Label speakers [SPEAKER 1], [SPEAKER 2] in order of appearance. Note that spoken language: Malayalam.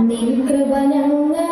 [SPEAKER 1] നിൻ കൃപ ഞങ്ങൾ